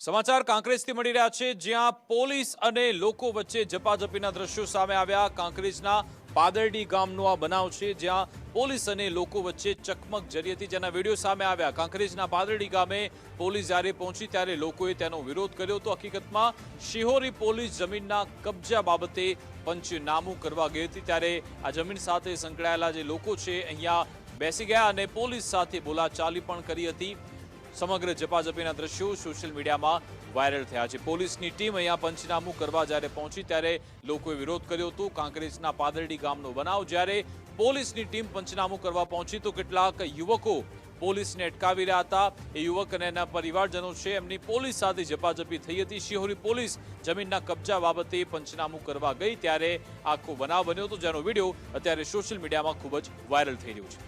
સમાચાર કાંકરેજથી મળી રહ્યા છે. જ્યાં પોલીસ અને લોકો વચ્ચે ઝપાઝપીના દ્રશ્યો સામે આવ્યા. કાંકરેજના પાદરડી ગામનો આ બનાવ છે, જ્યાં પોલીસ અને લોકો વચ્ચે ચકમક જરી હતી, જેના વીડિયો સામે આવ્યા. કાંકરેજના પાદરડી ગામે પોલીસ જ્યારે પહોંચી, ત્યારે લોકોએ તેનો વિરોધ કર્યો હતો. હકીકતમાં, શિહોરી પોલીસ જમીનના કબજા બાબતે પંચનામું કરવા ગઈ હતી, ત્યારે આ જમીન સાથે સંકળાયેલા જે લોકો છે, અહીંયા બેસી ગયા અને પોલીસ સાથે બોલાચાલી પણ કરી હતી. સમગ્ર ઝપાઝપીના દ્રશ્યો સોશિયલ મીડિયામાં વાયરલ થયા છે. પોલીસની ટીમ અહીંયા પંચનામું કરવા જ્યારે પહોંચી, ત્યારે લોકોએ વિરોધ કર્યો હતો. કાંકરેજના પાદરડી ગામનો બનાવ જ્યારે પોલીસની ટીમ પંચનામું કરવા પહોંચી, તો કેટલાક યુવકો પોલીસને અટકાવી રહ્યા હતા. એ યુવક અને એના પરિવારજનો છે, એમની પોલીસ સાથે ઝપાઝપી થઈ હતી. શિહોરી પોલીસ જમીનના કબજા બાબતે પંચનામું કરવા ગઈ, ત્યારે આખો બનાવ બન્યો હતો. જેનો વીડિયો અત્યારે સોશિયલ મીડિયામાં ખૂબ જ વાયરલ થઈ રહ્યો છે.